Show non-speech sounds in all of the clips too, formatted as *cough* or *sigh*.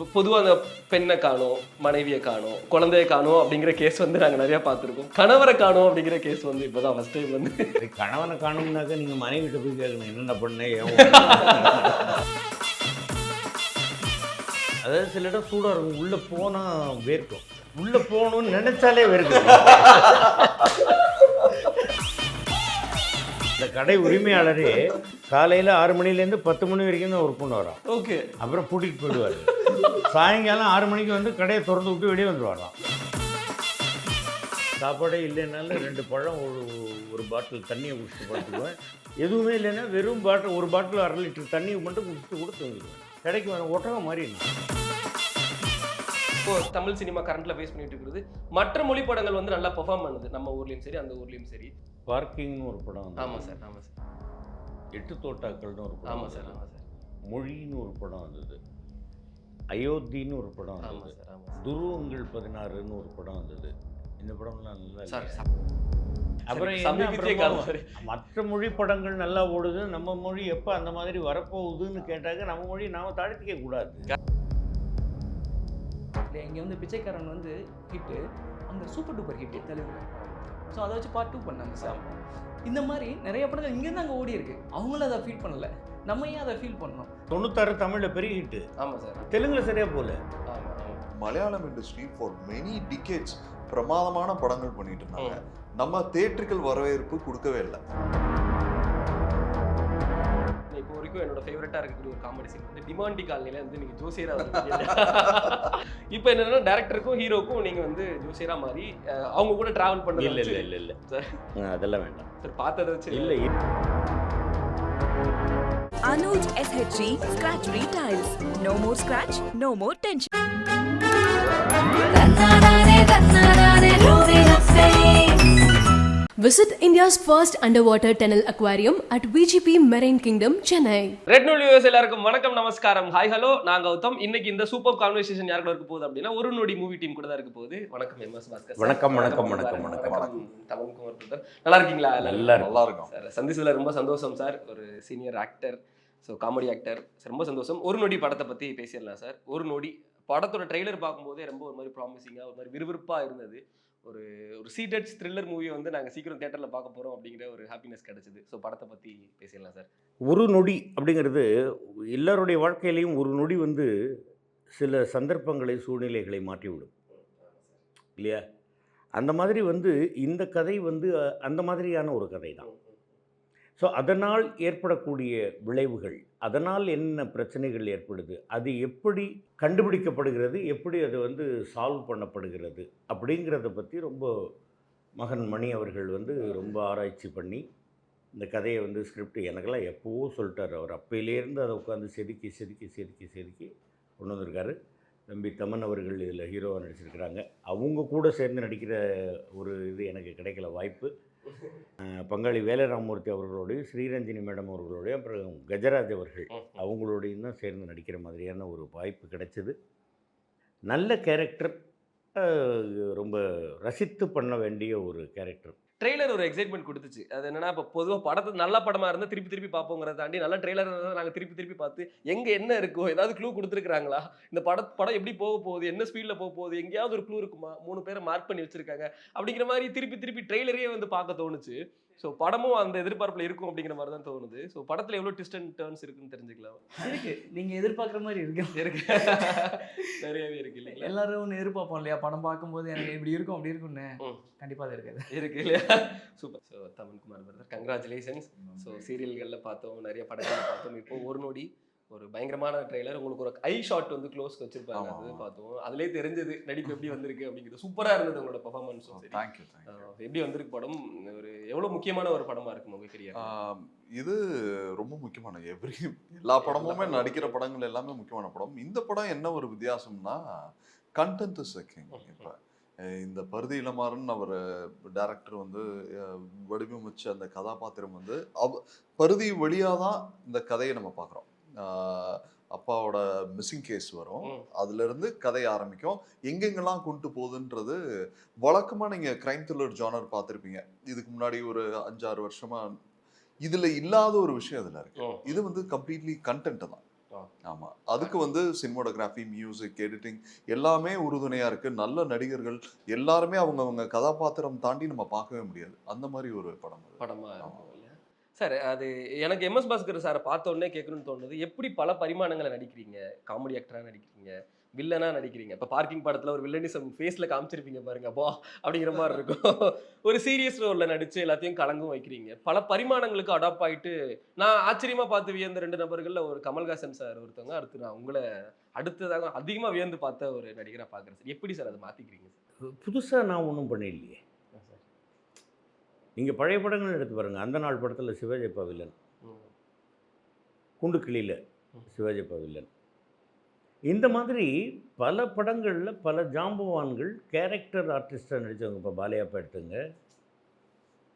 இப்போ பொதுவாக அந்த பெண்ணை காணும் மனைவியை காணும் குழந்தைய காணும் அப்படிங்கிற கேஸ் வந்து நாங்கள் நிறையா பார்த்துருக்கோம். கணவரை காணும் அப்படிங்கிற கேஸ் வந்து இப்போதான் ஃபஸ்ட் டைம் வந்து. கணவனை காணும்னாக்க நீங்கள் மனைவி போய் கேட்கணும் என்னென்ன பண்ண அதாவது சில இடம் சூடாக இருக்கும் உள்ளே போனால் வேர்க்கும். உள்ளே போகணும்னு நினச்சாலே வேர்க்கும். கடை உரிமையாளரே காலையில் ஆறு மணிலேருந்து பத்து மணி வரைக்கும் தான் ஒர்க் பண்ணுவாராம் ஓகே. அப்புறம் கூட்டிகிட்டு போயிடுவார். சாயங்காலம் ஆறு மணிக்கு வந்து கடையை திறந்து விட்டு வெளியே வந்துடுவாராம் சாப்பாடே இல்லைனாலும் ரெண்டு பழம் ஒரு ஒரு பாட்டில் தண்ணியை குடிச்சிட்டு படுத்துக்குவேன். எதுவுமே இல்லைன்னா வெறும் பாட்டில் ஒரு பாட்டில் அரை லிட்டர் தண்ணியை மட்டும் குடிச்சிட்டு கூட தூங்கிடுவேன். கடைக்கு வர ஒட்டகம் மாதிரி. இப்போ தமிழ் சினிமா கரண்ட்ல ஃபேஸ் பண்ணிட்டு இருக்கிறது மற்ற மொழி படங்கள் வந்து நல்லா பெர்ஃபார்ம் பண்ணுது. நம்ம ஊர்லயும் சரி அந்த ஊர்லயும் சரி. பார்க்கிங்னு ஒரு படம் வந்தது. ஆமா சார் ஆமா சார். எட்டு தோட்டாக்கள்னு ஒரு படம் ஆமா சார் வந்தது. ஆமா சார். மொழின்னு ஒரு படம் வந்தது. அயோத்தின்னு ஒரு படம் வந்தது. துருவங்கள் பதினாறுன்னு ஒரு படம் வந்தது. இந்த படம்லாம் நல்லா சார் அப்புறம் மற்ற மொழி படங்கள் நல்லா ஓடுது. நம்ம மொழி எப்போ அந்த மாதிரி வரப்போகுதுன்னு கேட்டாக்க நம்ம மொழி நாம தாழ்த்திக்க கூடாது. இங்கே வந்து பிச்சைக்காரன் வந்து ஹிட்டு அங்கே super duper hit Telugu. So அதை வச்சு பார்ட் டூ பண்ணாங்க சார் இந்த மாதிரி நிறைய படங்கள் இங்கேருந்து அங்கே ஓடி இருக்கு. அவங்களும் அதை ஃபீல் பண்ணல. நம்ம ஏன் அதை ஃபீல் பண்ணணும்? தொண்ணூத்தாறு தமிழில் பெரிய ஹிட்டு ஆமா சார் தெலுங்குல சரியா போல Malayalam industry for many decades பிரமாதமான படங்கள் பண்ணிட்டு இருந்தாங்க. நம்ம தேட்டர்கள் வரவேற்பு கொடுக்கவே இல்லை. இப்போ வரைக்கும் என்னோட ஃபேவரட்டா இருக்கக்கூடிய ஒரு காமெடி சீன் வந்து டிமாண்டி காலனில வந்து நீங்க ஜோசியரா வந்து *laughs* இப்போ என்னன்னா டேரக்டருக்கும் ஹீரோக்கும் நீங்க வந்து ஜோசியரா மாதிரி அவங்க கூட டிராவல் பண்ணது இல்ல இல்ல இல்ல இல்ல சரி. அதெல்லாம் வேண்டாம் சார் பார்த்ததை வச்சு இல்ல Anuj SHG Scratch Retiles. No more scratch, no more tension. Visit India's first underwater tunnel aquarium at VGP Marine Kingdom, Chennai. Red நூல் வியூவர்ஸ் எல்லாருக்கும் வணக்கம் நமஸ்காரம். ஹாய் ஹலோ நான் கௌதம். இன்னைக்கு இந்த சூப்பர் கான்வர்சேஷன் யார் கூட இருக்க போகுது அப்படின்னா ஒரு நொடி மூவி டீம் கூட தான் இருக்க போகுது. வணக்கம் எம். எஸ். பாஸ்கர். வணக்கம், வணக்கம், வணக்கம், வணக்கம். வணக்கம். பிரதர். நல்லா இருக்கீங்களா? நல்லா. நல்லா இருக்கும். சார் சந்திச்சதுல ரொம்ப சந்தோஷம் சார். ஒரு senior actor so comedy actor ரொம்ப சந்தோஷம். ஒரு நொடி படத்தை பற்றி பேசிடலாம் சார். ஒரு நொடி படத்தோட ட்ரெய்லர் பார்க்கும்போதே ரொம்ப ஒரு மாதிரி ப்ராமிசிங்காக ஒரு மாதிரி விறுவிறுப்பாக இருந்தது. ஒரு ஒரு சீட்டட் த்ரில்லர் மூவியை வந்து நாங்கள் சீக்கிரம் தேட்டரில் பார்க்க போகிறோம் அப்படிங்கிற ஒரு ஹாப்பினஸ் கிடச்சிது. ஸோ படத்தை பற்றி பேசிடலாம் சார் ஒரு நொடி அப்படிங்கிறது எல்லாருடைய வாழ்க்கையிலையும் ஒரு நொடி வந்து சில சந்தர்ப்பங்களை சூழ்நிலைகளை மாற்றிவிடும். இல்லையா? அந்த மாதிரி வந்து இந்த கதை வந்து அந்த மாதிரியான ஒரு கதை தான் ஸோ அதனால் ஏற்படக்கூடிய விளைவுகள் அதனால் என்ன பிரச்சனைகள் ஏற்படுது அது எப்படி கண்டுபிடிக்கப்படுகிறது எப்படி அது வந்து சால்வ் பண்ணப்படுகிறது அப்படிங்கிறத பற்றி ரொம்ப மகன் மணி அவர்கள் வந்து ரொம்ப ஆராய்ச்சி பண்ணி இந்த கதையை வந்து ஸ்கிரிப்ட் எனக்கெல்லாம் எப்போவோ சொல்லிட்டார். அவர் அப்பையிலேருந்து அதை உட்காந்து செதுக்கி செதுக்கி செதுக்கி செதுக்கி கொண்டு வந்திருக்காரு. தம்பி தமன் அவர்கள் இதில் ஹீரோவாக நடிச்சிருக்கிறாங்க. அவங்க கூட சேர்ந்து நடிக்கிற ஒரு இது எனக்கு கிடைக்கல வாய்ப்பு. பங்காளி வேலராமூர்த்தி அவர்களோடையும் ஸ்ரீரஞ்சனி மேடம் அவர்களோடையும் அப்புறம் கஜராஜ் அவர்கள் அவங்களோடையும் தான் சேர்ந்து நடிக்கிற மாதிரியான ஒரு வாய்ப்பு கிடைச்சது. நல்ல கேரக்டர் ரொம்ப ரசித்து பண்ண வேண்டிய ஒரு கேரக்டர். ட்ரெய்லர் ஒரு எக்ஸைட்மெண்ட் கொடுத்துச்சு. அது என்னன்னா இப்போ பொதுவாக படத்தை நல்ல படமா இருந்தால் திருப்பி திருப்பி பார்ப்போங்கிறத தாண்டி நல்ல ட்ரெய்லர் இருந்தால் நாங்கள் திருப்பி திருப்பி பார்த்து எங்கே என்ன இருக்கோ ஏதாவது க்ளூ கொடுத்துருக்காங்களா இந்த பட படம் எப்படி போக போகுது? என்ன ஸ்பீடில் போக போகுது? எங்கேயாவது ஒரு க்ளூ இருக்குமா? மூணு பேரை மார்க் பண்ணி வச்சிருக்காங்க. அப்படிங்கிற மாதிரி திருப்பி திருப்பி ட்ரெய்லரே வந்து பார்க்க தோணுச்சு. ஸோ படமும் அந்த எதிர்பார்ப்பில் இருக்கும் அப்படிங்கிற மாதிரி தான் தோணுது. ஸோ படத்தில் எவ்வளோ ட்விஸ்ட் அண்ட் டேர்ன்ஸ் இருக்குன்னு தெரிஞ்சுக்கலாம். இருக்கு. நீங்க எதிர்பார்க்குற மாதிரி இருக்கு. இருக்கு. நிறையவே இருக்கு இல்லைங்களா? எல்லாரும் ஒன்று எதிர்பார்ப்போம் இல்லையா? படம் பார்க்கும்போது எனக்கு இப்படி இருக்கும் அப்படி இருக்கும்னு. ம். கண்டிப்பா அது இருக்காது. இருக்கு இல்லையா? Super so Tamilkumar brother congratulations so சீரியல்களில் பார்த்தோம் நிறைய படங்களில் பார்த்தோம். இப்போ ஒரு நொடி ஒரு பயங்கரமான ட்ரெய்லர் உங்களுக்கு ஒரு ஐ ஷாட் வந்து க்ளோஸ்க்கு வச்சிருப்பாங்க அது. பார்த்தோம் அதுலேயே தெரிஞ்சது நடிப்பு எப்படி வந்திருக்கு அப்படிங்கிறது. சூப்பராக இருந்தது உங்களோட பர்ஃபார்மன்ஸும் தேங்க்யூ எப்படி வந்திருக்கு படம்? ஒரு எவ்வளோ முக்கியமான ஒரு படமா இருக்கு உங்க கரியர் இது ரொம்ப முக்கியமான எவ்ரி எல்லா படமுமே நடிக்கிற படங்கள் எல்லாமே முக்கியமான படம். இந்த படம் என்ன ஒரு வித்தியாசம்னா கண்டென்ட் இஸ் கிங் இப்போ இந்த பருதி இளமாறன் அவர் டைரக்டர் வந்து வடிவமைச்ச அந்த கதாபாத்திரம் வந்து அவ பருதி வழியாக தான் இந்த கதையை நம்ம பார்க்குறோம். அப்பாவோட மிஸ்ஸிங் கேஸ் வரும். ம். அதுல இருந்து கதை ஆரம்பிக்கும். எங்கெங்கெல்லாம் கொண்டு போகுதுன்றது வழக்கமா நீங்க கிரைம் த்ரில்லர் ஜானர் பார்த்துருப்பீங்க. இதுக்கு முன்னாடி ஒரு அஞ்சாறு வருஷமா இதுல இல்லாத ஒரு விஷயம் இதுல இருக்கு. இது வந்து கம்ப்ளீட்லி கண்டென்ட் தான். ஆ. ஆமா. அதுக்கு வந்து சினிமோட்டோகிராஃபி மியூசிக் எடிட்டிங் எல்லாமே உறுதுணையா இருக்கு. நல்ல நடிகர்கள் எல்லாருமே அவங்க அவங்க கதாபாத்திரம் தாண்டி நம்ம பார்க்கவே முடியாது. அந்த மாதிரி ஒரு படம் அது. சார் அது எனக்கு எம்எஸ் பாஸ்கர் சாரை பார்த்த உடனே கேட்கணும்னு தோணுது. எப்படி பல பரிமாணங்களை நடிக்கிறீங்க? காமெடி ஆக்டராக நடிக்கிறீங்க? வில்லனா நடிக்கிறீங்க? இப்போ பார்க்கிங் படத்தில் ஒரு வில்லனிசம் ஃபேஸில் காமிச்சிருப்பீங்க பாருங்க அப்போ அப்படிங்கிற மாதிரி இருக்கும். *laughs* ஒரு சீரியஸ் ரோலில் நடித்து எல்லாத்தையும் கலங்கும் வைக்கிறீங்க. பல பரிமாணங்களுக்கு அடாப்ட் ஆகிட்டு நான் ஆச்சரியமாக பார்த்து வியந்த ரெண்டு நபர்களில் ஒரு கமல்ஹாசன் சார் ஒருத்தவங்க அடுத்து நான் உங்களை அடுத்ததாக அதிகமாக வியந்து பார்த்த ஒரு நடிகரா பார்க்குறேன் சார். எப்படி சார் அதை மாற்றிக்கிறீங்க சார்? புதுசாக நான் ஒன்றும் பண்ணிடலையே நீங்கள் பழைய படங்கள் எடுத்து பாருங்கள் அந்த நாள் படத்தில் சிவாஜிப்பா வில்லன். குண்டுக்கிளியில் ம். சிவாஜிப்பா வில்லன். இந்த மாதிரி பல படங்களில் பல ஜாம்பவான்கள் கேரக்டர் ஆர்டிஸ்டாக நடித்தவங்க இப்போ பாலையாப்பா எடுத்துங்க.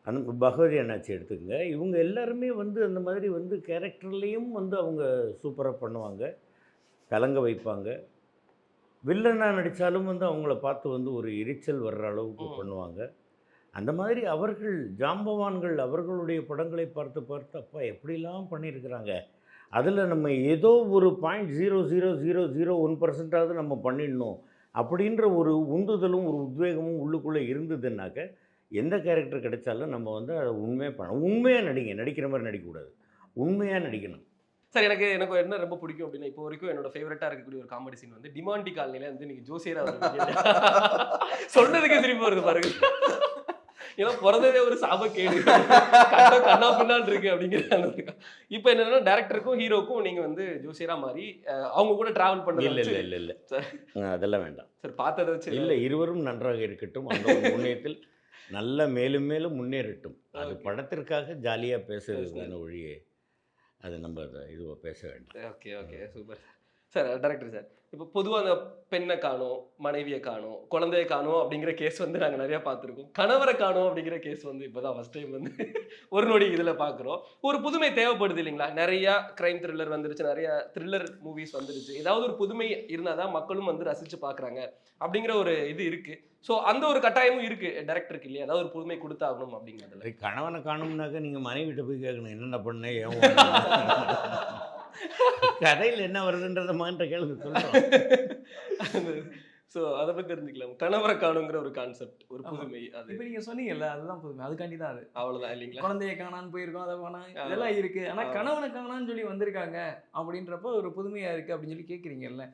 அந்த பகவதி அண்ணாச்சி எடுத்துங்க இவங்க எல்லாருமே வந்து அந்த மாதிரி வந்து கேரக்டர்லேயும் வந்து அவங்க சூப்பராக பண்ணுவாங்க. கலங்க வைப்பாங்க. வில்லனாக நடித்தாலும் வந்து அவங்கள பார்த்து வந்து ஒரு எரிச்சல் வர்ற அளவுக்கு. பண்ணுவாங்க. அந்த மாதிரி அவர்கள் ஜாம்பவான்கள் அவர்களுடைய படங்களை பார்த்து பார்த்து அப்பா எப்படிலாம் பண்ணியிருக்கிறாங்க? அதில் நம்ம ஏதோ ஒரு point zero zero zero zero one பர்சன்டாவது நம்ம பண்ணிடணும் அப்படின்ற ஒரு உந்துதலும் ஒரு உத்வேகமும் உள்ளுக்குள்ளே இருந்ததுன்னாக்க எந்த கேரக்டர் கிடைச்சாலும் நம்ம வந்து அதை உண்மையாக பண்ண உண்மையாக நடிங்க நடிக்கிற மாதிரி நடிக்கக்கூடாது. உண்மையாக நடிக்கணும். சார் எனக்கு எனக்கு என்ன ரொம்ப பிடிக்கும் அப்படின்னா இப்போ வரைக்கும் என்னோட ஃபேவரட்டா இருக்கக்கூடிய ஒரு காமெடி சீன் வந்து டிமாண்டி காலனில வந்து நீங்க ஜோசியரா. *laughs* சொன்னதுக்கே திரும்பி வருது பாருங்க. ஏன்னா பிறந்ததே ஒரு சாபக்கேடு கண்ணா கண்ணா பின்னான் இருக்கு அப்படிங்கிற இப்போ என்னன்னா டேரக்டருக்கும் ஹீரோக்கும் நீங்க வந்து ஜோசியரா மாறி அஹ், அவங்க கூட டிராவல் பண்ண இல்லை இல்லை இல்லை இல்லை. அதெல்லாம் வேண்டாம். சார் பார்த்ததை வச்சு இல்லை இருவரும் நன்றாக இருக்கட்டும். அந்த முன்னேற்றத்தில் நல்ல மேலும் மேலும் முன்னேறட்டும். அது. படத்திற்காக ஜாலியாக பேசுறது ஒழிய அது நம்ம இதுவாக பேச வேண்டாம். Okay okay super sir director sir இப்போ பொதுவாக அந்த பெண்ணை காணோம் மனைவியை காணோம் குழந்தைய காணோம் அப்படிங்கிற கேஸ் வந்து நாங்கள் நிறைய பார்த்துருக்கோம். கணவரை காணோம் அப்படிங்கிற கேஸ் வந்து இப்போதான் ஃபர்ஸ்ட் டைம் வந்து *laughs* ஒரு நொடி இதில் பார்க்குறோம். ஒரு புதுமை தேவைப்படுது இல்லைங்களா? நிறைய கிரைம் த்ரில்லர் வந்துருச்சு நிறைய த்ரில்லர் மூவிஸ் வந்துருச்சு. ஏதாவது ஒரு புதுமை இருந்தால் தான் மக்களும் வந்து ரசித்து பார்க்குறாங்க அப்படிங்கிற ஒரு இது இருக்கு. ஸோ அந்த ஒரு கட்டாயமும் இருக்கு. டேரக்டருக்கு இல்லையா? ஏதாவது ஒரு புதுமை கொடுத்தாகணும் அப்படிங்கிறதுல. கணவனை காணும்னாக்கா நீங்கள் மனைவிட்ட போய் கேட்கணும் என்னென்ன பண்ண ஏன் *laughs* கதையில் என்ன வருதுன்றத கேளுங்க சொல்கிறோம் ஸோ அதை பற்றி தெரிஞ்சுக்கலாம். கணவரை காணுங்கிற ஒரு கான்செப்ட் ஒரு. புதுமை அது. இப்போ நீங்க சொன்னீங்கல்ல அதுதான் புதுமை. அதுக்காண்டி தான் அது. அவ்வளோதான் இல்லைங்களா? குழந்தைய காணான்னு போயிருக்கோம் அதை வேணாம். இதெல்லாம் இருக்கு. ஆனா ஆ. கணவனை காணான்னு சொல்லி வந்திருக்காங்க அப்படின்றப்ப ஒரு புதுமையா இருக்கு அப்படின்னு சொல்லி கேக்குறீங்கல்ல.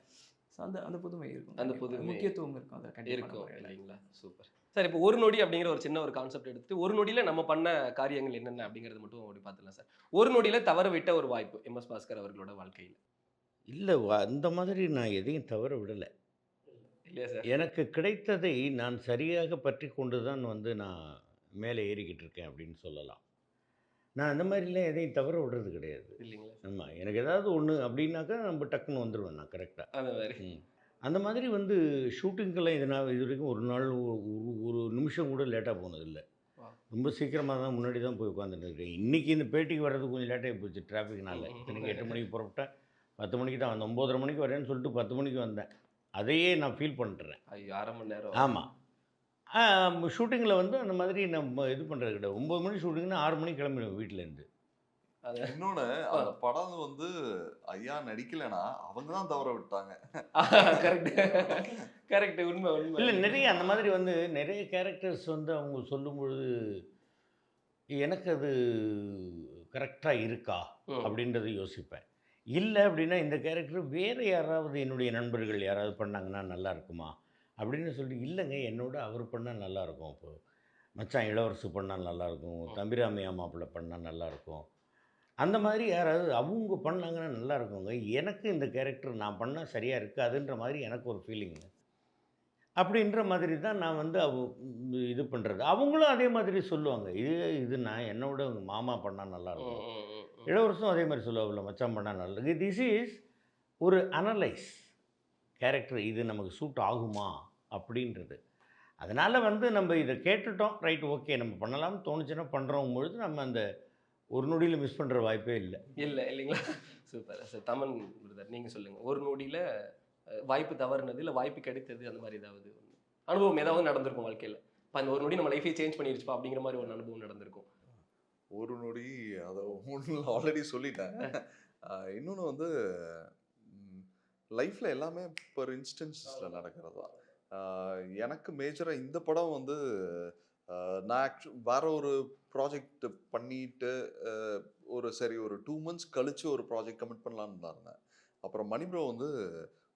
So அந்த அந்த புதுமை இருக்கும். அந்த. புதுமை முக்கியத்துவம் இருக்கும் அது இருக்கும். இல்லைங்களா? சூப்பர். சார் இப்போ ஒரு நொடி அப்படிங்கிற ஒரு சின்ன ஒரு கான்செப்ட் எடுத்து ஒரு நொடியில நம்ம பண்ண காரியங்கள் என்னென்ன அப்படிங்கிறது மட்டும் அப்படி பார்த்துலாம் சார். ஒரு நொடியில தவற விட்ட ஒரு வாய்ப்பு எம். எஸ். பாஸ்கர் அவர்களோட வாழ்க்கையில். இல்லை அந்த மாதிரி நான் எதையும் தவற விடலை. இல்லையா சார்? எனக்கு கிடைத்ததை நான் சரியாக பற்றி கொண்டு தான் வந்து நான் மேலே ஏறிக்கிட்டு இருக்கேன் அப்படின்னு சொல்லலாம். நான் அந்த மாதிரிலாம் எதையும் தவற விடுறது கிடையாது. இல்லைங்களா ஆமாம் எனக்கு ஏதாவது ஒன்று அப்படின்னாக்கா நம்ம டக்குன்னு வந்துடுவேன் நான் கரெக்டாக அந்த மாதிரி. அந்த மாதிரி வந்து ஷூட்டிங்கெல்லாம் இது நான் இது வரைக்கும் ஒரு நாள் ஒரு ஒரு- நிமிஷம் கூட லேட்டாக போனதில்லை. ரொம்ப சீக்கிரமாக தான் முன்னாடி தான் போய் உட்காந்துட்டு இருக்கேன். இன்றைக்கி இந்த பேட்டிக்கு வர்றது கொஞ்சம் லேட்டாகி போச்சு டிராஃபிக்னால இத்தனைக்கு எட்டு மணிக்கு புறப்பட்டேன். பத்து மணிக்கு தான் வந்தேன். ஒம்போதரை மணிக்கு வரேன்னு சொல்லிட்டு பத்து மணிக்கு வந்தேன். அதையே நான் ஃபீல் பண்ணுறேன் அரை மணி நேரம். ஆமாம் ஷூட்டிங்கில் வந்து அந்த மாதிரி நம்ம இது பண்ணுறது கிடையாது. ஒம்பது மணி ஷூட்டிங்னா ஆறு மணிக்கு கிளம்பிடுவேன் வீட்டிலேருந்து இன்னொன்னு அந்த படம் வந்து ஐயா நடிக்கலைன்னா அவங்க தான் தவற விட்டாங்க. கரெக்ட் கரெக்ட் உண்மை உண்மை. இல்லை நிறைய அந்த மாதிரி வந்து நிறைய கேரக்டர்ஸ் வந்து அவங்க சொல்லும் பொழுது எனக்கு அது கரெக்டாக இருக்கா. அப்படின்றத யோசிப்பேன். இல்லை அப்படின்னா இந்த கேரக்டர் வேறு யாராவது என்னுடைய நண்பர்கள் யாராவது பண்ணாங்கன்னா நல்லா இருக்குமா? அப்படின்னு சொல்லி இல்லைங்க என்னோட அவர் பண்ணால் நல்லாயிருக்கும் இப்போ மச்சான் இளவரசு பண்ணால் நல்லாயிருக்கும் தம்பிராமையா மாப்பிள்ளை பண்ணால் நல்லாயிருக்கும் அந்த மாதிரி யாராவது அவங்க பண்ணாங்கன்னா நல்லா இருக்குங்க. எனக்கு இந்த கேரக்டர் நான் பண்ணால் சரியாக இருக்காதுன்ற மாதிரி எனக்கு ஒரு ஃபீலிங் அப்படின்ற மாதிரி தான் நான் வந்து அவ இது பண்ணுறது அவங்களும் அதே மாதிரி சொல்லுவாங்க. இது இது நான் என்னோட மாமா பண்ணால் நல்லாயிருக்கும். இளவரசும் அதே மாதிரி சொல்லுவாங்கல்ல மச்சான் பண்ணால் நல்லது திஸ் இஸ் ஒரு அனலைஸ் கேரக்டர் இது நமக்கு சூட் ஆகுமா? அப்படின்றது. அதனால் வந்து நம்ம இதை கேட்டுட்டோம். ரைட் ஓகே நம்ம பண்ணலாம்னு தோணுச்சுன்னா பண்ணுறோம் பொழுது நம்ம அந்த ஒரு நொடியில் மிஸ் பண்ணுற வாய்ப்பே இல்லை. இல்ல இல்லைங்களா? சூப்பர் சார் தமன் பிரதர் நீங்க சொல்லுங்க. ஒரு நொடியில வாய்ப்பு தவறுனது இல்ல வாய்ப்பு கிடைத்தது அந்த மாதிரி ஏதாவது ஒண்ணு. அனுபவம் ஏதாவது நடந்திருக்கும் வாழ்க்கையில? இப்போ அந்த ஒரு நொடி நம்ம லைஃபே சேஞ்ச் பண்ணிருச்சுப்பா அப்படிங்கிற மாதிரி ஒரு அனுபவம் நடந்திருக்கும். ஒரு நொடி அதை ஒன்றும் ஆல்ரெடி சொல்லிட்டேன். இன்னொன்று வந்து லைஃப்பில் எல்லாமே பர் இன்ஸ்டன்ஸில் நடக்கிறது? தான் எனக்கு மேஜராக இந்த படம் வந்து நான் ஆக்சு வேற ஒரு ப்ராஜெக்ட் பண்ணிட்டு ஒரு சரி ஒரு டூ மந்த்ஸ் கழிச்சு ஒரு ப்ராஜெக்ட் கமிட் பண்ணலான்னு தான் இருந்தேன். அப்புறம் மணிப்ரோ வந்து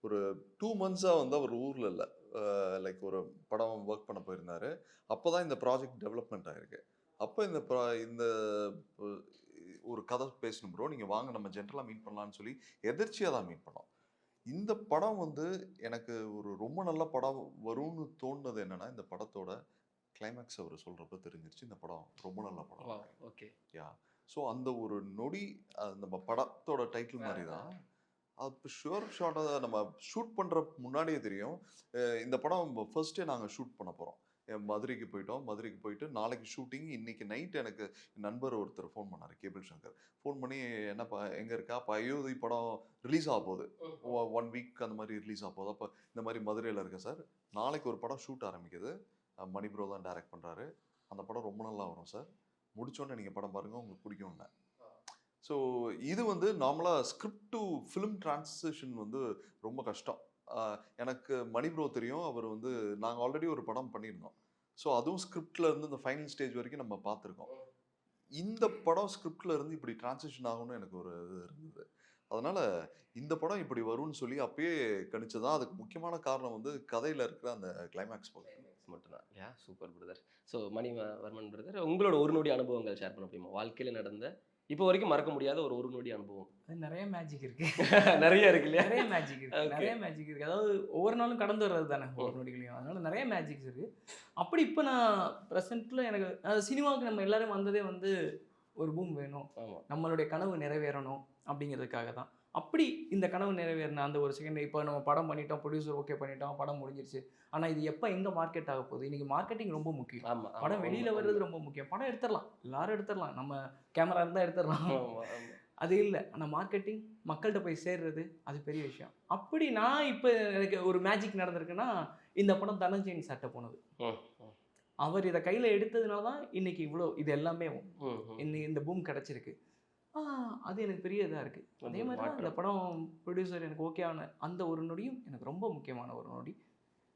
ஒரு டூ மந்த்ஸாக வந்து அவர் ஊரில் இல்லை. லைக் ஒரு படம் ஒர்க் பண்ண போயிருந்தாரு. அப்போ தான் இந்த ப்ராஜெக்ட் டெவலப்மெண்ட் ஆகிருக்கு அப்போ இந்த ப்ரா இந்த ஒரு கதை பேசணும் ப்ரோ நீங்கள் வாங்க நம்ம ஜென்ரலாக மீட் பண்ணலான்னு சொல்லி எதிர்ச்சியாக தான் மீட் பண்ணோம். இந்த படம் வந்து எனக்கு ஒரு ரொம்ப நல்ல படம் வரும்னு தோணுனது என்னென்னா இந்த படத்தோட கிளைமேக்ஸ் அவர் சொல்கிறப்ப தெரிஞ்சிருச்சு இந்த படம் ரொம்ப நல்ல படம். ஓகே யா ஸோ அந்த ஒரு நொடி நம்ம படத்தோட டைட்டில் மாதிரி தான் அது ஷுவர் ஷாட்டாக நம்ம ஷூட் பண்ணுற முன்னாடியே தெரியும். இந்த படம் ஃபர்ஸ்டே நாங்கள் ஷூட் பண்ண போகிறோம் மதுரைக்கு போயிட்டோம். மதுரைக்கு போயிட்டு நாளைக்கு ஷூட்டிங் இன்னைக்கு நைட் எனக்கு என் நண்பர் ஒருத்தர் ஃபோன் பண்ணார் கேபிள் சங்கர். ஃபோன் பண்ணி என்னப்பா எங்கே இருக்கா? அப்போ அயோத்தி படம் ரிலீஸ் ஆக போகுது. ஒன் வீக் அந்த மாதிரி ரிலீஸ் ஆக போகுது. அப்போ இந்த மாதிரி மதுரையில் இருக்கேன் சார் நாளைக்கு ஒரு படம் ஷூட் ஆரம்பிக்குது. மணி ப்ரோ தான் டைரக்ட் பண்ணுறாரு அந்த படம் ரொம்ப நல்லா வரும் சார் முடிச்சோடனே நீங்கள் படம் பாருங்கள் உங்களுக்கு பிடிக்கும்னு ஸோ இது வந்து நார்மலாக ஸ்கிரிப்ட் டு ஃபிலிம் டிரான்சிஷன் வந்து ரொம்ப கஷ்டம். எனக்கு மணி ப்ரோ தெரியும். அவர் வந்து நாங்கள் ஆல்ரெடி ஒரு படம் பண்ணியிருந்தோம். ஸோ அதுவும் ஸ்கிரிப்ட்ல இருந்து இந்த ஃபைனல் ஸ்டேஜ் வரைக்கும் நம்ம பார்த்துருக்கோம். இந்த படம் ஸ்கிரிப்ட்ல இருந்து இப்படி டிரான்சிஷன் ஆகும்னு எனக்கு ஒரு இது இருந்தது. அதனால் இந்த படம் இப்படி வரும்னு சொல்லி அப்பயே கணிச்சதான் அதுக்கு முக்கியமான காரணம் வந்து கதையில் இருக்கிற அந்த கிளைமேக்ஸ் போர்ஷன் மட்டும்தான். Yeah super brother so Mani வ- வர்மன் பிரதர் உங்களோட ஒரு நொடி அனுபவங்கள் ஷேர் பண்ண முடியுமா? வாழ்க்கையில் நடந்த இப்போ வரைக்கும் மறக்க முடியாத ஒரு ஒரு நொடி அனுபவம். அது நிறைய மேஜிக் இருக்கு. *laughs* நிறைய இருக்கு இல்லையா? நிறைய மேஜிக் இருக்கு. நிறைய மேஜிக் இருக்கு. அதாவது ஒவ்வொரு நாளும் கடந்து வர்றது தானே ஒவ்வொரு நொடிகளையும். அதனால நிறைய மேஜிக்ஸ் இருக்கு. அப்படி இப்போ நான் ப்ரெசென்ட்ல எனக்கு சினிமாவுக்கு நம்ம எல்லாரும் வந்ததே வந்து ஒரு பூம் வேணும். நம்மளுடைய கனவு நிறைவேறணும் அப்படிங்கிறதுக்காக தான் அப்படி இந்த கனவு நிறைவேறின அந்த ஒரு செகண்ட் இப்போ நம்ம படம் பண்ணிட்டோம் ப்ரொடியூசர் ஓகே பண்ணிட்டோம் படம் முடிஞ்சிருச்சு. ஆனால் இது எப்போ எங்கே மார்க்கெட் ஆக போகுது? இன்னைக்கு மார்க்கெட்டிங் ரொம்ப முக்கியம். ஆமா ஆமா, படம் வெளியில வர்றது ரொம்ப முக்கியம். படம் எடுத்துடலாம். எல்லாரும் எடுத்துடலாம். நம்ம கேமரா இருந்தால் எடுத்துடலாம். அது இல்லை. ஆனால் மார்க்கெட்டிங் மக்கள்கிட்ட போய் சேர்றது அது பெரிய விஷயம். அப்படி நான் இப்போ எனக்கு ஒரு மேஜிக் நடந்திருக்குன்னா இந்த படம் தனஞ்சயன் சட்டை போனது. அவர் இதை கையில் எடுத்ததுனால தான் இன்னைக்கு இவ்வளோ இது எல்லாமே. இன்னைக்கு இந்த பூம் கிடச்சிருக்கு. அது எனக்கு பெரிய இதாக இருக்குது அதே மாதிரி மாற்றம். படம் ப்ரொடியூசர் எனக்கு ஓகே ஆன அந்த ஒரு நொடியும் எனக்கு ரொம்ப முக்கியமான ஒரு நொடி.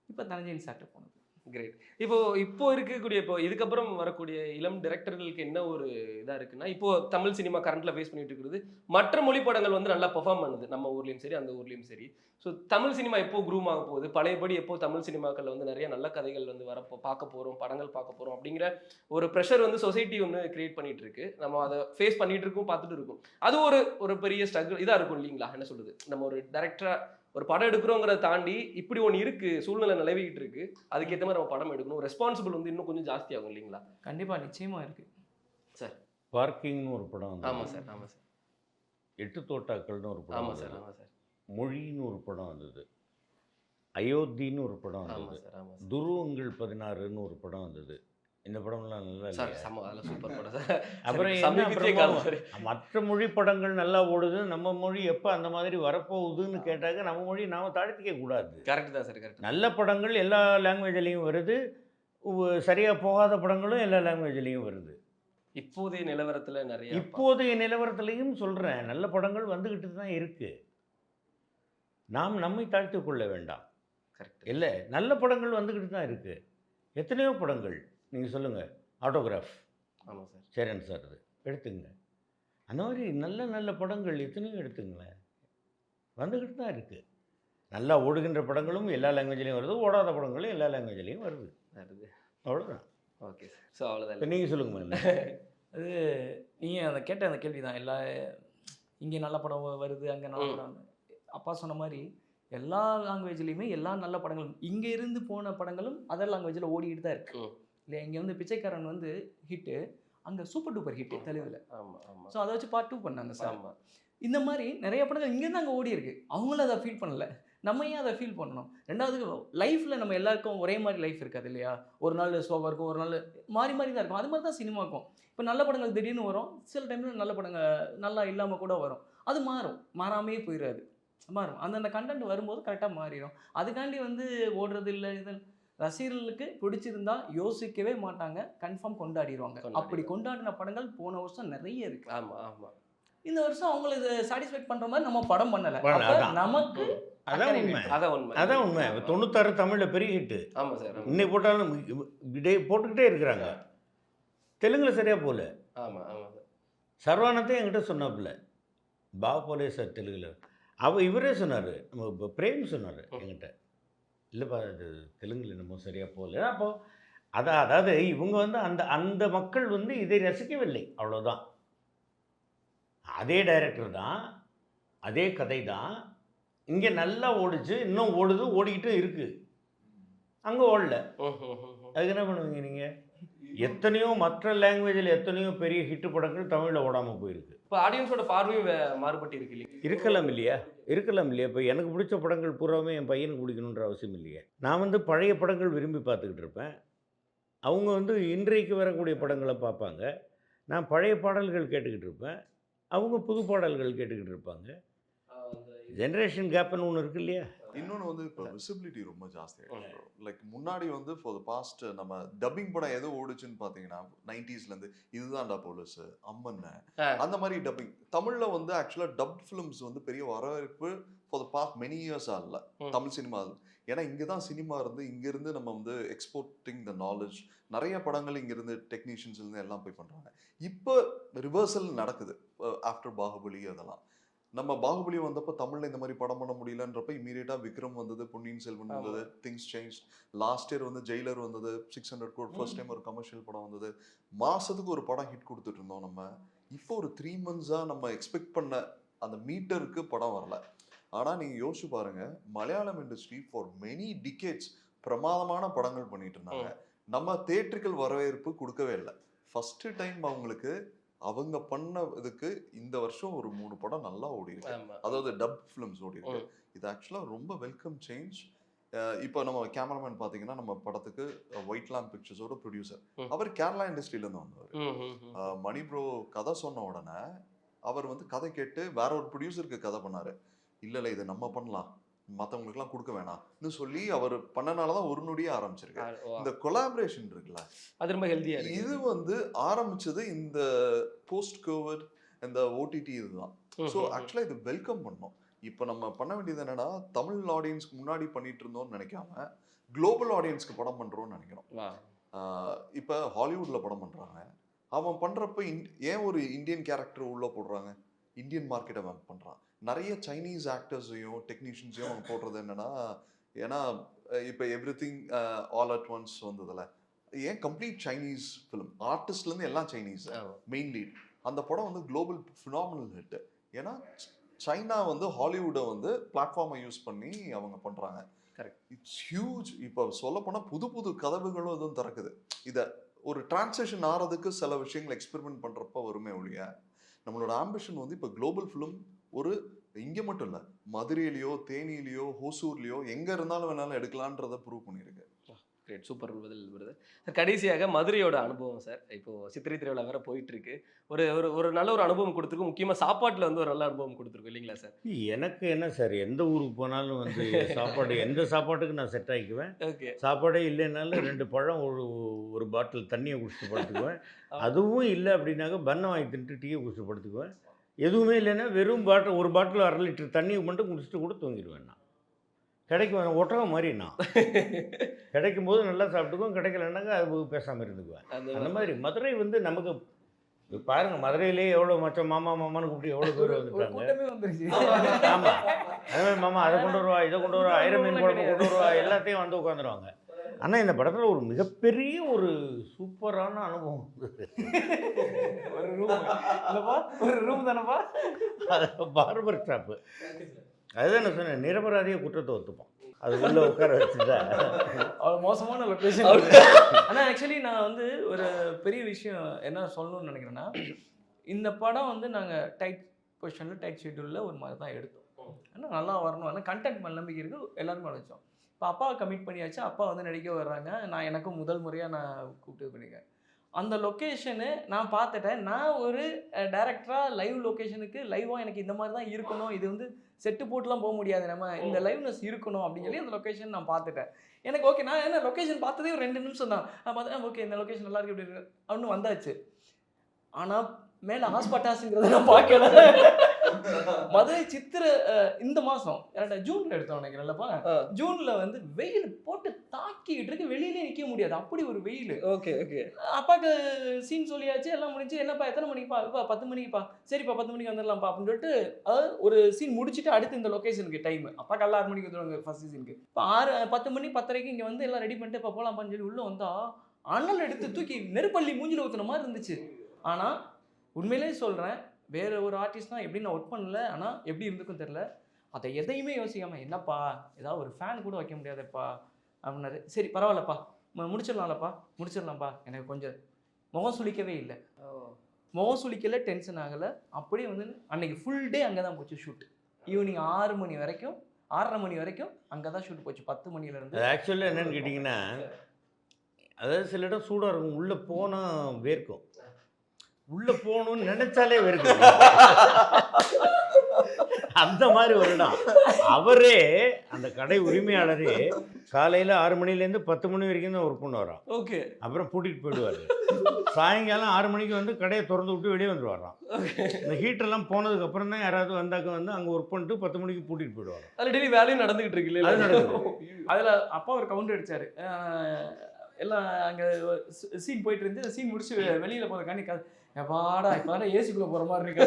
இப்போ தனஞ்சயன் சட்டை போனது. கிரேட் இப்போ இப்போ இருக்கக்கூடிய இப்போ இதுக்கப்புறம் வரக்கூடிய இளம் டிரெக்டர்களுக்கு என்ன ஒரு இதாக இருக்குன்னா இப்போ தமிழ் சினிமா கரண்ட்ல ஃபேஸ் பண்ணிட்டு இருக்கிறது மற்ற மொழி படங்கள் வந்து நல்லா பெர்ஃபார்ம் பண்ணுது. நம்ம ஊர்லயும் சரி அந்த ஊர்லயும் சரி. ஸோ தமிழ் சினிமா எப்போ குரூம் ஆக போகுது? பழையபடி எப்போ தமிழ் சினிமாக்களில் வந்து நிறைய நல்ல கதைகள் வந்து வர பார்க்க போறோம் படங்கள் பார்க்க போறோம் அப்படிங்கிற ஒரு ப்ரெஷர் வந்து சொசைட்டி ஒன்று கிரியேட் பண்ணிட்டு இருக்கு. நம்ம அதை ஃபேஸ் பண்ணிட்டு இருக்கோம் பார்த்துட்டு இருக்கோம். அது ஒரு ஒரு பெரிய ஸ்ட்ரகிள் இதாக இருக்கும் இல்லைங்களா? என்ன சொல்லுது நம்ம ஒரு டேரக்டரா ஒரு படம் எடுக்கிறோங்கிறத தாண்டி இப்படி ஒன்று இருக்கு சூழ்நிலை நிலவிக்கிட்டு இருக்கு அதுக்கேற்ற மாதிரி நம்ம படம் எடுக்கணும். ரெஸ்பான்சிபிள் வந்து இன்னும் கொஞ்சம் ஜாஸ்தி ஆகும் இல்லைங்களா? கண்டிப்பாக நிச்சயமாக இருக்குது பார்க்கிங்னு ஒரு படம் வந்தது. ஆமா சார் ஆமா சார். எட்டு தோட்டாக்கள்னு ஒரு படம் ஆமா வந்தது. சார் ஆமா சார். மொழின்னு ஒரு படம் வந்தது. அயோத்தின்னு ஒரு படம் ஆமா வந்தது. சார் ஆமா சார். துருவங்கள் பதினாறுன்னு ஒரு படம் வந்தது. இந்த படம்லாம் நல்லா சார்? சம சூப்பர் படம். சார் *laughs* அப்புறம் மற்ற மொழி படங்கள் நல்லா ஓடுது நம்ம மொழி எப்போ அந்த மாதிரி வரப்போகுதுன்னு கேட்டாக்க நம்ம மொழி நாம தாழ்த்திக்க கூடாது. கரெக்ட் தான் சார் கரெக்ட் நல்ல படங்கள் எல்லா லாங்குவேஜ்லேயும் வருது உ- சரியா போகாத படங்களும் எல்லா லாங்குவேஜ்லேயும் வருது. இப்போதைய நிலவரத்துல நிறைய இப்போதைய நிலவரத்துலையும் சொல்கிறேன் நல்ல படங்கள் வந்துக்கிட்டு தான் இருக்கு. நாம் நம்மை தாழ்த்து கொள்ள வேண்டாம். கரெக்ட் இல்லை நல்ல படங்கள் வந்துக்கிட்டு தான் இருக்கு. எத்தனையோ படங்கள். நீங்கள் சொல்லுங்கள் ஆட்டோகிராஃப் ஆமா சார். சேரன் சார் அது. எடுத்துங்க. அந்த மாதிரி நல்ல நல்ல படங்கள் எத்தனையோ எடுத்துங்களேன். வந்துக்கிட்டு தான் இருக்குது நல்லா ஓடுகின்ற படங்களும் எல்லா லாங்குவேஜ்லேயும் வருது. ஓடாத படங்களும் எல்லா லாங்குவேஜ்லேயும் வருது. வருது. அவ்வளோதான் ஓகே சார். ஸோ அவ்வளோதான் இப்போ நீங்கள் சொல்லுங்க மேடம். *laughs* அது நீங்கள் அந்த கேட்ட அந்த கேள்வி தான். எல்லா இங்கே நல்ல படம் வருது அங்கே நல்ல. படம். அப்பா சொன்ன மாதிரி எல்லா லாங்குவேஜ்லேயுமே எல்லா நல்ல படங்களும் இங்கே இருந்து போன படங்களும் அதர் லாங்குவேஜில் ஓடிக்கிட்டு தான் இருக்கு. ம். இல்லையா இங்கே வந்து பிச்சைக்காரன் வந்து ஹிட்டு அங்கே சூப்பர் டூப்பர் ஹிட்டு தெலுங்குல ஸோ அதை வச்சு பார்ட் டூ பண்ணாங்க சார் இந்த மாதிரி நிறைய படங்கள் இங்கேருந்து அங்கே ஓடி இருக்கு. அவங்களும் அதை ஃபீல் பண்ணல. நம்ம ஏன் அதை ஃபீல் பண்ணணும்? ரெண்டாவது லைஃப்பில் நம்ம எல்லாருக்கும் ஒரே மாதிரி லைஃப் இருக்காது இல்லையா? ஒரு நாள் ஸ்லோவாக இருக்கும் ஒரு நாள் மாறி மாறி தான் இருக்கும். அது மாதிரி தான் சினிமாக்கும். இப்போ நல்ல படங்கள் திடீர்னு வரும். சில டைமில் நல்ல படங்கள் நல்லா இல்லாமல் கூட வரும். அது மாறும். மாறாமையே போயிடாது மாறும். அந்தந்த கண்டென்ட் வரும்போது கரெக்டாக மாறிடும் அதுக்காண்டி வந்து ஓடுறது இல்லை இது ரசிகர்களுக்கு பிடிச்சிருந்தா யோசிக்கவே மாட்டாங்க கன்ஃபார்ம் கொண்டாடிடுவாங்க. அப்படி கொண்டாடின படங்கள் போன வருஷம் நிறைய இருக்கு. ஆமா ஆமா. இந்த வருஷம் அவங்களுக்கு சாட்டிஸ்ஃபைட் பண்ற மாதிரி நம்ம படம் பண்ணல. நமக்கு அதான் உண்மை. அதான் உண்மை. அதான் உண்மை. தொண்ணூத்தாறு தமிழில் பெரிய ஹிட்டு ஆமா சார். இன்னைக்கு போட்டாலும் போட்டுக்கிட்டே இருக்கிறாங்க. தெலுங்குல சரியாக போகல. ஆமா ஆமா சார். சர்வானந்தே என்கிட்ட சொன்னாப்புல பா போலே சார் தெலுங்குல. அவ இவரே சொன்னார் நம்ம பிரேம் சொன்னார் என்கிட்ட. இல்லைப்பா இது தெலுங்குல என்னமோ சரியாக போகல. அப்போ அதான் அதாவது இவங்க வந்து அந்த அந்த மக்கள் வந்து இதை ரசிக்கவில்லை. அவ்வளோதான் அதே டைரக்டர் தான் அதே கதை தான். இங்கே நல்லா ஓடுச்சு இன்னும் ஓடுது ஓடிக்கிட்டும் இருக்குது அங்கே ஓடல. அதுக்கு என்ன பண்ணுவீங்க நீங்கள் எத்தனையோ மற்ற லாங்குவேஜில் எத்தனையோ பெரிய ஹிட் படங்கள் தமிழில் ஓடாமல் போயிருக்கு. இப்போ ஆடியன்ஸோட பார்வையும் மாறுபட்டு இருக்கு இல்லைங்க இருக்கலாம் இல்லையா? இருக்கலாம் இல்லையா? இப்போ எனக்கு பிடிச்ச படங்கள் பூராமே என் பையனுக்கு பிடிக்கணுன்ற அவசியம் இல்லையே. நான் வந்து பழைய படங்கள் விரும்பி பார்த்துக்கிட்டு இருப்பேன். அவங்க வந்து இன்றைக்கு வரக்கூடிய படங்களை பார்ப்பாங்க. நான் பழைய பாடல்கள் கேட்டுக்கிட்டு இருப்பேன். அவங்க புது பாடல்கள் கேட்டுக்கிட்டு இருப்பாங்க. ஜென்ரேஷன் கேப்னு ஒன்று இருக்கு இல்லையா? இன்னொன்று வந்து இப்போ விசிபிலிட்டி ரொம்ப ஜாஸ்தி ஆகிடுச்சு லைக் முன்னாடி வந்து ஃபார் த பாஸ்ட் நம்ம டப்பிங் படம் எது ஓடுச்சுன்னு பார்த்தீங்கன்னா நைன்டிஸ்லேருந்து இதுதான்டா போலீஸ் அம்மன். அந்த மாதிரி டப்பிங் தமிழில் வந்து ஆக்சுவலாக டப் ஃபிலிம்ஸ் வந்து பெரிய வரவேற்பு for the past many years ஆகல ம். தமிழ் சினிமா ஏன்னா இங்கே தான் சினிமா இருந்து இங்கேருந்து நம்ம வந்து எக்ஸ்போர்ட்டிங் த நாலேஜ் நிறைய படங்கள் இங்கேருந்து டெக்னீஷியன்ஸ் இருந்து எல்லாம் போய் பண்ணுறாங்க இப்போ ரிவர்சல் நடக்குது ஆஃப்டர் பாகுபலி அதெல்லாம். நம்ம பாகுபலி வந்தப்போ தமிழ்ல இந்த மாதிரி படம் பண்ண முடியலன்றப்ப இமீடியட்டா விக்ரம் வந்தது பொன்னியின் செல்வன். வந்தது திங்ஸ் சேஞ்ச் லாஸ்ட் இயர் வந்து ஜெயிலர் வந்தது six hundred code first time ஒரு கமர்ஷியல் படம் வந்தது. மாசத்துக்கு ஒரு படம் ஹிட் கொடுத்துட்டு இருந்தோம் நம்ம. இப்போ ஒரு த்ரீ மந்த்ஸா நம்ம எக்ஸ்பெக்ட் பண்ண அந்த மீட்டருக்கு படம் வரல. ஆனா நீங்க யோசிச்சு பாருங்க Malayalam industry for many decades பிரமாதமான படங்கள் பண்ணிட்டு இருந்தாங்க. நம்ம தேட்டர்கள் வரவேற்பு கொடுக்கவே இல்லை. ஃபர்ஸ்ட் டைம் அவங்களுக்கு அவங்க பண்ண இதுக்கு இந்த வருஷம் ஒரு மூணு படம் நல்லா ஓடி இருக்கு அதாவது டப் ஃபிலிம்ஸ் ஓடி இருக்கு இது ஆக்சுவலாக ரொம்ப வெல்கம் சேஞ்ச் இப்போ நம்ம கேமராமேன் பார்த்தீங்கன்னா நம்ம படத்துக்கு ஒயிட் லேம்ப் பிக்சர்ஸோட ப்ரொடியூசர். அவர் கேரளா இண்டஸ்ட்ரியிலேருந்து வந்தவர். மணி ப்ரோ கதை சொன்ன உடனே அவர் வந்து கதை கேட்டு வேற ஒரு ப்ரொடியூசருக்கு கதை பண்ணாரு. இல்ல இல்ல இதை நம்ம பண்ணலாம். மற்றவங்களுக்குலாம் கொடுக்க வேணாம்னு சொல்லி அவர் பண்ணனால தான் ஒரு நொடியே ஆரம்பிச்சிருக்கு ஆ, ஓ, இந்த கொலாபரேஷன் இருக்குல்ல? அது ரொம்ப ஹெல்தியா இருக்கு. இது வந்து ஆரம்பிச்சது இந்த போஸ்ட் கோவிட் இந்த ஓடிடி இதுதான் ஸோ. ஆக்சுவலாக இது வெல்கம் பண்ணோம். இப்போ நம்ம பண்ண வேண்டியது என்னன்னா தமிழ் ஆடியன்ஸ்க்கு முன்னாடி பண்ணிட்டு இருந்தோம்னு நினைக்காம குளோபல் ஆடியன்ஸ்க்கு படம் பண்றோம்னு நினைக்கிறோம். இப்போ ஹாலிவுட்ல படம் பண்றாங்க. அவன் பண்றப்ப இந்- ஏன் ஒரு இந்தியன் கேரக்டர் உள்ள போடுறாங்க? இந்தியன் மார்க்கெட்டை அவன் பண்றான். நிறைய சைனீஸ் ஆக்டர்ஸையும் டெக்னீஷியன்ஸையும் அவன் போடுறது என்னன்னா ஏன்னா இப்போ every thing all at once வந்ததுல. ஏன் கம்ப்ளீட் சைனீஸ் ஃபிலிம் ஆர்டிஸ்ட்லேருந்து எல்லாம் சைனீஸ். மெயின் லீட் அந்த படம் வந்து குளோபல் ஃபினாமினல் ஹிட் ஏன்னா சைனா வந்து ஹாலிவுட்டை வந்து பிளாட்ஃபார்மை யூஸ் பண்ணி அவங்க பண்றாங்க. Correct. இட்ஸ் ஹியூஜ் இப்போ சொல்ல போனா புது புது கதவுகளும் இதுவும் திறக்குது. இதை ஒரு டிரான்சேஷன் ஆறதுக்கு சில விஷயங்கள் எக்ஸ்பெரிமெண்ட் பண்றப்ப வருமே ஒழிய நம்மளோட ஆம்பிஷன் வந்து இப்போ குளோபல் ஃபிலிம் ஒரு இங்கே மட்டும் இல்லை மதுரையிலையோ தேனியிலையோ ஹோசூர்லையோ எங்க இருந்தாலும் வேணாலும் எடுக்கலான்றதை ப்ரூவ் பண்ணியிருக்கு. கிரேட் சூப்பர் பதில் வருது. சார் கடைசியாக மதுரையோட அனுபவம் சார் இப்போ சித்திரை திருவிழா வேற போயிட்டு இருக்கு ஒரு ஒரு ஒரு நல்ல ஒரு அனுபவம் கொடுத்துருக்கும் முக்கியமா சாப்பாட்டுல வந்து ஒரு நல்ல அனுபவம் கொடுத்துருக்கும் இல்லைங்களா சார் எனக்கு என்ன சார் எந்த ஊருக்கு போனாலும் வந்து சாப்பாடு *laughs* எந்த சாப்பாட்டுக்கு நான் செட் ஆகிக்குவேன் ஓகே சாப்பாடே இல்லைனாலும் ரெண்டு பழம் ஒரு ஒரு பாட்டில் தண்ணியை குடிச்சிட்டு படுத்துக்குவேன். *laughs* அதுவும் இல்லை அப்படின்னாக்க பண்ணை வாங்கி தின்ட்டு டீயை குடிச்சிட்டு படுத்துக்குவேன். எதுவுமே இல்லைன்னா வெறும் பாட்டில் ஒரு பாட்டில் அரை லிட்டர் தண்ணியை மட்டும் குடிச்சிட்டு கூட தூங்கிடுவேன் நான். கிடைக்கும் ஒட்டகம் மாதிரி நான். கிடைக்கும் போது நல்லா சாப்பிட்டுக்குவேன் கிடைக்கலன்னாக்கா அது பேசாமல் இருந்துக்குவேன். அந்த மாதிரி. மதுரை வந்து நமக்கு இப்ப பாருங்க மதுரையிலே எவ்வளோ மச்சம் மாமா மாமான்னு கூப்பிட்டு எவ்வளோ பேர் வந்துட்டாங்க. கூட்டமே வந்துருச்சு. ஆமா. அதே மாதிரி மாமா அதை கொண்டு வருவா இதை கொண்டு வருவா ஐர மீன் குழம்பு கொண்டு வருவா எல்லாத்தையும் வந்து உட்காந்துருவாங்க. ஆனால் இந்த படத்தில் ஒரு மிகப்பெரிய ஒரு சூப்பரான அனுபவம். ஒரு ரூம். இல்லப்பா ஒரு ரூம் தானப்பா? அது பார்பர் ஷாப்பு அதுதான் நான் சொன்னேன் நிரபராதிய குற்றத்தை ஒத்துப்போம் அது உள்ள உட்கார வச்சுட்டா. அவ்வளோ மோசமான லொக்கேஷன் ஆனால் ஆக்சுவலி நான் வந்து ஒரு பெரிய விஷயம் என்ன சொல்லணும்னு நினைக்கிறேன்னா இந்த படம் வந்து நாங்கள் டைட் பொசிஷனில் டைட் ஷெட்யூலில் ஒரு மாதிரி தான் எடுத்தோம் ஆனால் நல்லா வரணும். ஆனால் கண்டென்ட் மேல் நம்பிக்கை இருக்குது எல்லாருமே வச்சோம் இப்போ அப்பாவை கமிட் பண்ணியாச்சு. அப்பா வந்து நடிக்க வர்றாங்க. நான் எனக்கும் முதல் முறையாக நான் கூப்பிட்டு பண்ணியிருக்கேன். அந்த லொக்கேஷனு நான் பார்த்துட்டேன். நான் ஒரு டேரக்டராக லைவ் லொக்கேஷனுக்கு லைவாக எனக்கு இந்த மாதிரி தான் இருக்கணும். இது வந்து செட்டு போட்டுலாம் போக முடியாது. நம்ம இந்த லைவ்னஸ் இருக்கணும் அப்படின்னு சொல்லி அந்த லொக்கேஷன் நான் பார்த்துட்டேன். எனக்கு ஓகே நான் என்ன லொக்கேஷன் பார்த்ததே ஒரு ரெண்டு நிமிஷம் தான். நான் பார்த்தேன் ஓகே இந்த லொக்கேஷன் நல்லா இருக்கு. இப்படி இருக்கு அப்படின்னு வந்தாச்சு. ஆனால் மேல ஹாஸ்பட்டாஸுங்கிறத நான் பார்க்கல. மதுரை சித்திர இந்த மாசம் ஏன்டா ஜூன்ல எடுத்தோம் நினைக்கிறேன்லப்பா. ஜூன்ல வந்து வெயில் போட்டு தாக்கிட்டு இருக்கு வெளியிலே நிக்க முடியாது அப்படி ஒரு வெயில். Okay okay. அப்பாக்கு சீன் சொல்லியாச்சு எல்லாம் முடிஞ்சு என்னப்பா எத்தனை மணிக்குப்பா இப்பா பத்து மணிக்குப்பா சரிப்பா பத்து மணிக்கு வந்துடலாம்ப்பா அப்படின்னு சொல்லிட்டு அதாவது ஒரு சீன் முடிச்சுட்டு அடுத்து இந்த லொகேஷனுக்கு டைம் அப்பா காலைல ஆறு மணிக்கு வந்துருவாங்க ஃபர்ஸ்ட் சீனுக்கு இப்போ ஆறு பத்து மணி பத்தரைக்கு இங்கே வந்து எல்லாம் ரெடி பண்ணிட்டு இப்போ போகலாம்ப்பான்னு சொல்லி உள்ளே வந்தா அண்ணல் எடுத்து தூக்கி நெருப்பள்ளி மூஞ்சில ஊத்துன மாதிரி இருந்துச்சு. ஆனால் உண்மையிலே சொல்கிறேன் வேற ஒரு ஆர்டிஸ்ட்னா எப்படி நான் ஒர்க் பண்ணல ஆனால் எப்படி இருந்துக்கும் தெரில அதை எதையுமே யோசிக்காம என்னப்பா ஏதாவது ஒரு ஃபேன் கூட வைக்க முடியாதேப்பா அப்படின்னாரு. சரி பரவாயில்லப்பா முடிச்சிடலாம்லப்பா முடிச்சிடலாம்ப்பா. எனக்கு கொஞ்சம் முகம் சுளிக்கவே இல்லை. முகம் சுளிக்கல டென்ஷன் ஆகலை. அப்படியே வந்து அன்னைக்கு ஃபுல் டே அங்கே தான் போச்சு ஷூட் ஈவினிங் ஆறு மணி வரைக்கும் ஆறரை மணி வரைக்கும் அங்கே தான் ஷூட் போச்சு. பத்து மணிலேருந்து அது ஆக்சுவலாக என்னன்னு கேட்டிங்கன்னா அதாவது சில இடம் சூடாக இருக்கும் உள்ளே போனால் வேர்க்கும். உள்ளே போகணும்னு நினைச்சாலே வேர்க்கும் அந்த மாதிரி ஒரு இடம். அவரே அந்த கடை உரிமையாளரே காலையில் ஆறு மணிலேருந்து பத்து மணி வரைக்கும் தான் ஒர்க் பண்ணுவாராம் ஓகே. அப்புறம் பூட்டிட்டு போயிடுவார். சாயங்காலம் ஆறு மணிக்கு வந்து கடையை திறந்து விட்டு வெளியே வந்துடுவாராம் இந்த ஹீட்டெல்லாம் போனதுக்கு அப்புறம் தான் யாராவது வந்தாக்க வந்து அங்கே ஒர்க் பண்ணிட்டு பத்து மணிக்கு பூட்டிட்டு போயிடுவாராம். அது டெய்லி வேலையும் நடந்துகிட்டு இருக்கு அது இல்ல நடக்குது. அதில் அப்பா ஒரு கவுண்டர் அடிச்சாரு. எல்லாம் அங்கே சீன் போயிட்டு இருந்து சீன் முடிச்சு வெளியில் போகிறக்காண்டி க எப்பாடா இப்போ தானே ஏசிக்குள்ளே போகிற மாதிரி இருக்கு.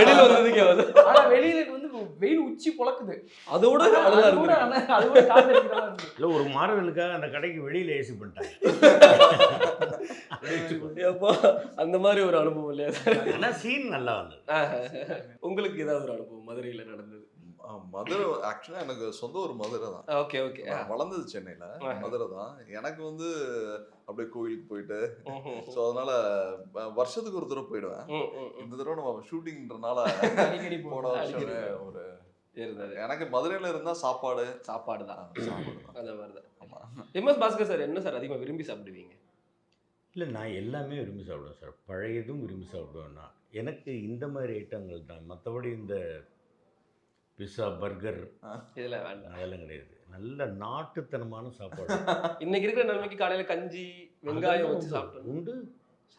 வெளியில வந்ததுக்கே வந்து ஆனா வெளியில வந்து வெயில் உச்சி பொழக்குது. அதோட ஆனா நல்லா அது கூட இருக்கு ஆனா அது கூட காத்தடிக்கிற மாதிரி இருக்கு இல்லை ஒரு மாறுதலுக்காக அந்த கடைக்கு வெளியில் ஏசி பண்ணிட்டாங்க. அப்போ அந்த மாதிரி ஒரு அனுபவம் இல்லையா? சார் ஆனால் சீன் நல்லா வந்தது. உங்களுக்கு ஏதாவது ஒரு அனுபவம் மதுரையில நடந்தது? மதுரை ஆக்சுவலாக எனக்கு சொந்த ஒரு மதுரை தான். Okay okay. வளர்ந்தது சென்னையில. மதுரை தான். எனக்கு வந்து அப்படியே கோயிலுக்கு போயிட்டு ஸோ அதனால வருஷத்துக்கு ஒரு தடவை போயிடுவேன். இந்த தடவை நம்ம ஷூட்டிங்ன்றனால அடிக்கடி போன வருஷமே ஒரு இருந்தது. எனக்கு மதுரையில இருந்தா சாப்பாடு. சாப்பாடு தான். ஆ, சாப்பாடு தான். அந்த மாதிரி தான் ஆமா எம்எஸ் பாஸ்கர் சார் என்ன சார் அதிகமாக விரும்பி சாப்பிடுவீங்க? இல்லை நான் எல்லாமே விரும்பி சாப்பிடுவேன் சார். பழையதும் விரும்பி சாப்பிடுவேன் நான். எனக்கு இந்த மாதிரி ஐட்டங்கள் தான். மற்றபடி இந்த பிஸ்ஸா பர்கர் இதுல வேண்டாம். அதெல்லாம் கிடையாது. நல்ல நாட்டுத்தனமான சாப்பாடு. *laughs* இன்னைக்கு இருக்கிற நிலைமைக்கு காலையில கஞ்சி வெங்காயம் வச்சு சாப்பிட்டோம். உண்டு.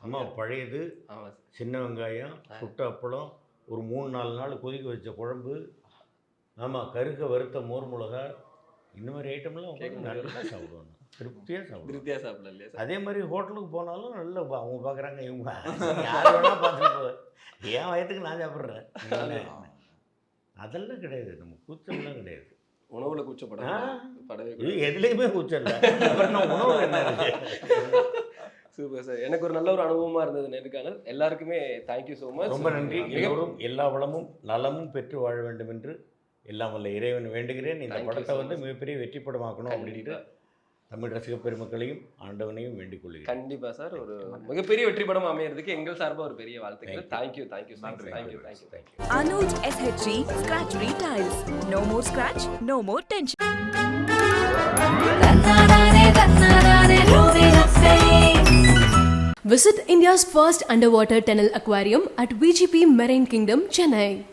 அம்மா பழையது. சின்ன வெங்காயம் சுட்ட அப்பளம் ஒரு மூணு நாலு நாள் கொதிக்க வச்ச குழம்பு. ஆமாம் கருக்க வறுத்த மோர் மிளகா. இந்த மாதிரி ஐட்டம்லாம் நல்லா சாப்பிடுவேன் நான். திருப்தியாக சாப்பிடுவேன் திருப்தியா சாப்பிடல இல்லையா அதே மாதிரி ஹோட்டலுக்கு போனாலும் நல்ல அவங்க பார்க்குறாங்க இவங்க யார் வேணா பார்த்துட்டு போ என் வயத்துக்கு நான் சாப்பிட்றேன்? அதெல்லாம் கிடையாது. நம்ம கூச்சல்லாம் கிடையாது. உணவுல கூச்சப்பட ஆ. படவே இது எதுலேயுமே கூச்சம் இல்லை. உணவு என்ன? Super sir. எனக்கு ஒரு நல்ல ஒரு அனுபவமா இருந்தது நேர்காணல். எல்லாருக்குமே தேங்க்யூ ஸோ மச் ரொம்ப நன்றி. எல்லோரும் எல்லா வளமும் நலமும் பெற்று வாழ வேண்டும் என்று எல்லாம் வல்ல இறைவன் வேண்டுகிறேன். இந்த படத்தை வந்து. மிகப்பெரிய வெற்றி படமாக்கணும் அப்படின்ட்டு தமிழ் ரசிக பெருமக்களையும் ஆண்டவனையும் வேண்டிக் கொள்கிறேன் கண்டிப்பா சார் ஒரு மிகப்பெரிய வெற்றி படம் அமையறதுக்கு எங்கள் சார்பா ஒரு பெரிய வாழ்த்துக்கள். தேங்க்யூ தேங்க்யூ நன்றி. Thank you thank you thank you Anuj SHG Scratch Retiles. No more scratch, no more tension. Visit India's first underwater tunnel aquarium at VGP Marine Kingdom, Chennai.